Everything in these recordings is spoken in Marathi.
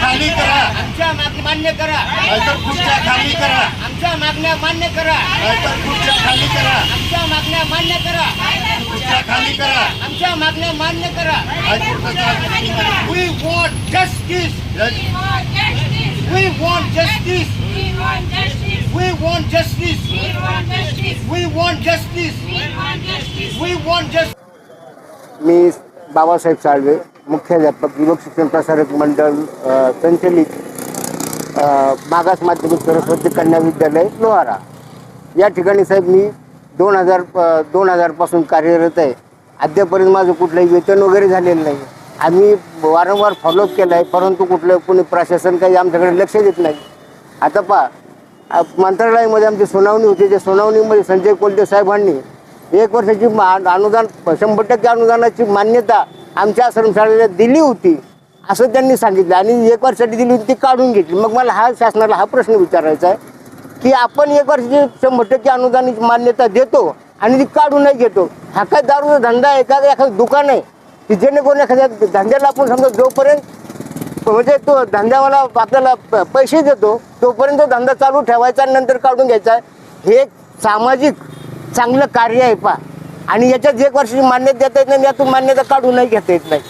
खाली करा. आमच्या मागण्या मान्य करा. नाहीतर खुर्च्या खाली करा. आमच्या मागण्या मान्य करा. नाहीतर खुर्च्या खाली करा. आमच्या मागण्या मान्य करा. खुर्च्या खाली करा. आमच्या मागण्या मान्य करा. हायकोर्टाचा आदेश तुम्हाला- वी वॉन्ट जस्टिस या- we want justice we want justice we want justice we want justice मी बाबासाहेब साळवे मुख्याध्यापक युवक शिक्षण प्रसारक मंडळ संचलित मागास माध्यमिक सरस्वती कन्या विद्यालय लोहारा. या ठिकाणी साहेब मी दोन हजार दोन हजारपासून कार्यरत आहे. अद्यापर्यंत माझं कुठलंही वेतन वगैरे झालेलं नाही. आम्ही वारंवार फॉलोअप केलं आहे परंतु कुठलं कोणी प्रशासन काही आमच्याकडे लक्ष देत नाही. आता पहा मंत्रालयामध्ये आमची सुनावणी होती त्या सुनावणीमध्ये संजय कोलते साहेबांनी एक वर्षाची मा- अनुदान शंभर टक्के अनुदानाची मान्यता आमच्या आश्रमशाळेला दिली होती असं त्यांनी सांगितलं. आणि एक वर्षाची दिली होती ती काढून घेतली. मग मला हा शासनाला हा प्रश्न विचारायचा आहे की आपण एक वर्षाची शंभर टक्के अनुदानित मान्यता देतो आणि ती काढून नाही घेतो. हा काय दारूचा धंदा आहे का? एखादं दुकान आहे की जेणेकरून एखाद्या धंद्याला आपण समजा जोपर्यंत म्हणजे तो धंद्यावाला आपल्याला प- पैसे देतो तोपर्यंत तो धंदा चालू ठेवायचा आणि नंतर काढून घ्यायचा हे सामाजिक चांगलं कार्य आहे पा आणि याच्यात एक वर्षाची मान्यता देता येत नाही यातून मान्यता काढून नाही घेता येत नाही.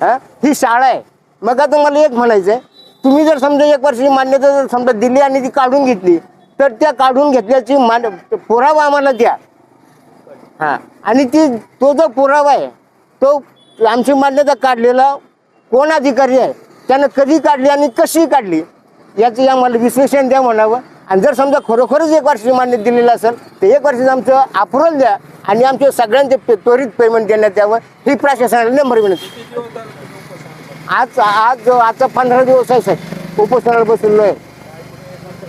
हा? ही शाळा आहे. मग आता मला एक म्हणायचं आहे तुम्ही जर समजा एक वर्षाची मान्यता जर समजा दिली आणि ती काढून घेतली तर त्या काढून घेतल्याची मान पुरावा आम्हाला द्या. हां. आणि ती तो जो पुरावा आहे तो आमची मान्यता काढलेला कोण अधिकारी आहे त्यानं कधी काढली आणि कशी काढली याचं आम्हाला विश्लेषण द्या म्हणावं. आणि जर समजा खरोखरच एक वर्षाची मान्यता दिलेली असेल तर एक वर्षाचं आमचं अप्रुव्हल द्या. आणि आमचे सगळ्यांचे पे त्वरित पेमेंट देण्यात यावं ही प्रशासनाला नंबर विनंती. आज आज आजचा पंधरा दिवस आहे साहेब. उपोषणाला बसलेलो आहे.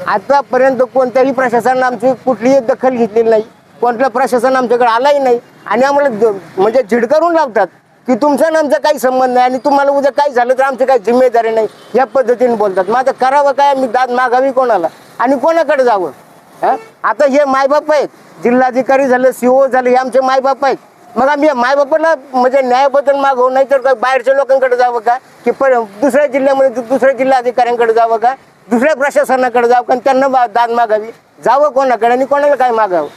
आतापर्यंत कोणत्याही प्रशासनानं आमची कुठलीही दखल घेतलेली नाही. कोणतं प्रशासन आमच्याकडे आलाही नाही. आणि आम्हाला म्हणजे झिडकारून लावतात की तुमचा आणि आमचा काही संबंध नाही आणि तुम्हाला उद्या काही झालं तर आमची काही जिम्मेदारी नाही. या पद्धतीने बोलतात. माझं करावं काय? मी दाद मागावी कोणाला? आणि कोणाकडे जावं? हं? आता हे मायबाप आहेत. जिल्हाधिकारी झाले सीओ झाले हे आमचे मायबाप आहेत. मग आम्ही या मायबापाला म्हणजे न्यायबद्दल मागवू नाही तर काय बाहेरच्या लोकांकडे जावं का? की पर दुसऱ्या जिल्ह्यामध्ये दु- दुसऱ्या जिल्हाधिकाऱ्यांकडे जावं का? दुसऱ्या प्रशासनाकडे जावं का? आणि त्यांना बा- दाद मागावी. जावं कोणाकडे आणि कोणाला काय मागावं?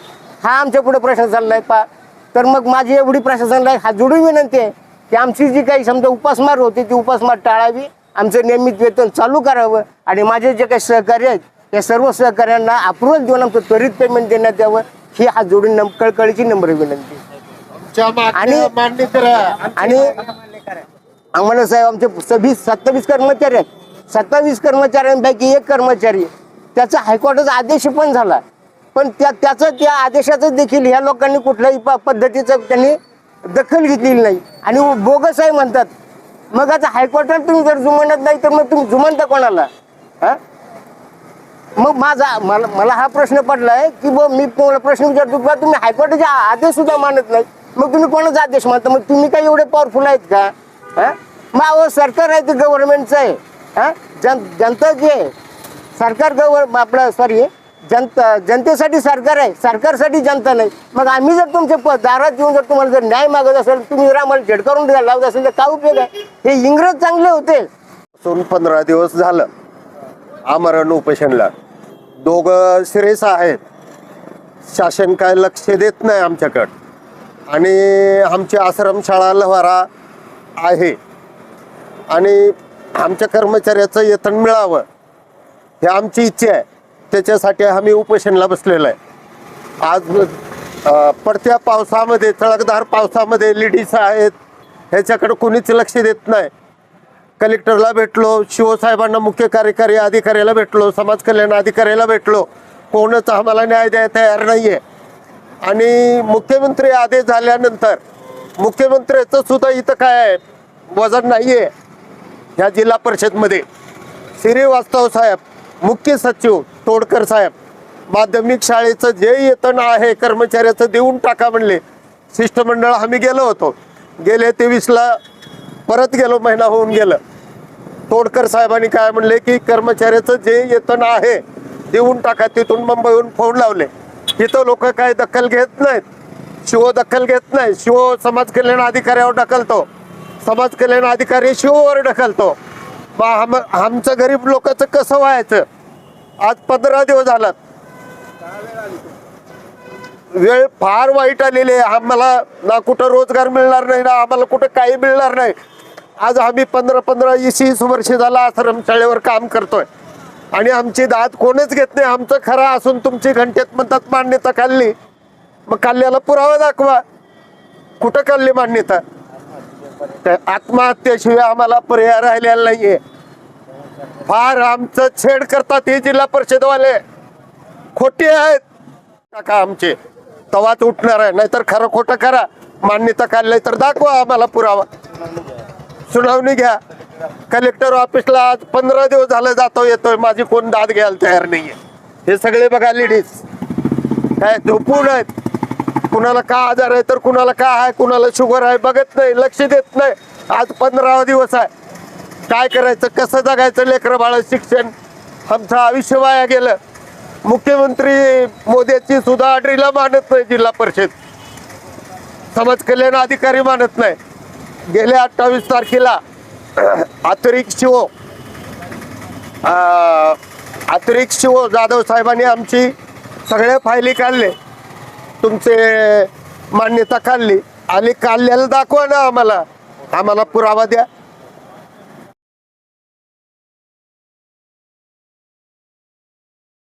हा आमच्या पुढे प्रश्न चाललाय पा. तर मग माझी एवढी प्रशासनाला हा जोडून विनंती आहे की आमची जी काही समजा उपासमार होती ती उपासमार टाळावी. आमचं नियमित वेतन चालू करावं. आणि माझे जे काही सहकार्य आहेत त्या सर्व सहकार्यांना अप्रुव्हल देऊन आमचं त्वरित पेमेंट देण्यात यावं ही हा जोडून कळकळीची नम्र विनंती. आणि- आणि आम्हाला साहेब आमचे सव्वीस सत्तावीस कर्मचारी आहेत. सत्तावीस कर्मचाऱ्यांपैकी एक कर्मचारी त्याचा हायकोर्टाचा आदेश पण झाला. पण त्या त्याचं त्या आदेशाचं देखील ह्या लोकांनी कुठल्याही पद्धतीचं त्यांनी दखल घेतलेली नाही. आणि बोगस आहे म्हणतात मग आता हायकोर्टात तुम्ही जर जुमानत नाही तर मग तुम्ही जुमानता कोणाला? हा? मग माझा मला मला हा प्रश्न पडलाय की ब मी तुम्हाला प्रश्न विचारतो की तुम्ही हायकोर्टाचे आदेश सुद्धा मानत नाही. मग तुम्ही कोणाचा आदेश मानता? मग तुम्ही काही एवढे पॉवरफुल आहेत का? हा? मग अहो सरकार आहे ते गव्हर्नमेंटचं आहे. हा? जन जनता जे आहे सरकार गव्हर आपलं सॉरी जनता जनतेसाठी सरकार आहे सरकारसाठी जनता नाही. मग आम्ही जर तुमच्या प- दारात येऊन जर तुम्हाला जर न्याय मागत असेल तुम्ही जर आम्हाला झेडकारून लावत असेल तर काय उपयोग आहे? हे इंग्रज चांगले होते. पासून पंधरा दिवस झालं. आमरण उपोषणला. दोघं सिरेस आहेत. शासन काय लक्ष देत नाही आमच्याकडं. आणि आमची आश्रमशाळा लवारा आहे. आणि आमच्या कर्मचाऱ्याचं वेतन मिळावं हे आमची इच्छा आहे. त्याच्यासाठी आम्ही उपोषणला बसलेलो आहे. आज पडत्या पावसामध्ये तळकदार पावसामध्ये लेडीज आहेत ह्याच्याकडे कोणीच लक्ष देत नाही. कलेक्टरला भेटलो शिवसाहेबांना मुख्य कार्यकारी अधिकाऱ्याला भेटलो समाज कल्याण अधिकाऱ्याला भेटलो. कोणच आम्हाला न्याय द्यायला तयार नाही आहे आणि मुख्यमंत्री आदेश झाल्यानंतर मुख्यमंत्र्याचं सुद्धा इथं काय आहे? वजन नाही आहे ह्या जिल्हा परिषदमध्ये. श्रीवास्तव साहेब मुख्य सचिव तोडकर साहेब माध्यमिक शाळेचं जे वेतन आहे कर्मचाऱ्याचं देऊन टाका म्हणले. शिष्टमंडळ आम्ही गेलो होतो. गेले तेवीसला परत गेलो महिना होऊन गेलं. तोडकर साहेबांनी काय म्हणले की कर्मचाऱ्याचं जे येतन आहे देऊन टाका तिथून मुंबईहून फोन लावले. तिथं लोक काय दखल घेत नाहीत. शिव दखल घेत नाही. शिव समाज कल्याण अधिकाऱ्यावर ढकलतो. समाज कल्याण अधिकारी शिववर ढकलतो. मग आम आमचं गरीब लोकांचं कसं व्हायचं? आज पंधरा दिवस झाला. वेळ फार वाईट आलेली आहे. आम्हाला ना कुठं रोजगार मिळणार नाही ना आम्हाला कुठं काही मिळणार नाही. आज आम्ही पंधरा पंधरा वीस वीस वर्ष झाला आश्रमशाळेवर काम करतोय. आणि आमची दाद कोणच घेत नाही. आमचं खरं असून तुमची घंटेत म्हणतात मान्यता खाल्ली. मग खाल्ल्याला पुरावा दाखवा. कुठं खाल्ली मान्यता? आत्महत्येशिवाय आम्हाला पर्याय राहिलेला नाहीये. फार आमचं छेड करतात हे जिल्हा परिषदवाले. खोटे आहेत. टाका आमचे. तवाच उठणार आहे. नाहीतर खरं खोटं करा. मान्यता काढली तर दाखवा आम्हाला पुरावा. सुनावणी घ्या. कलेक्टर ऑफिसला आज पंधरा दिवस झालं जातो येतोय. माझी कोण दाद घ्यायला तयार नाहीये. हे सगळे बघा लेडीज काय झोपून आहेत? कुणाला का आजार आहे तर कुणाला का आहे? कुणाला शुगर आहे? बघत नाही लक्ष देत नाही. आज पंधरावा दिवस आहे. काय करायचं? कसं जगायचं लेकरं बाळ शिक्षण? आमचं आयुष्य वाया गेलं. मुख्यमंत्री मोदीची सुद्धा आडरीला मानत नाही जिल्हा परिषद. समाज कल्याण अधिकारी मानत नाही. गेल्या अठ्ठावीस तारखेला अतिरिक्त शिवो अतिरिक्त शिवो जाधव साहेबांनी आमची सगळ्या फायली काढले. तुमचे मान्यता काढली. आणि काढलेलं दाखवा ना आम्हाला. आम्हाला पुरावा द्या.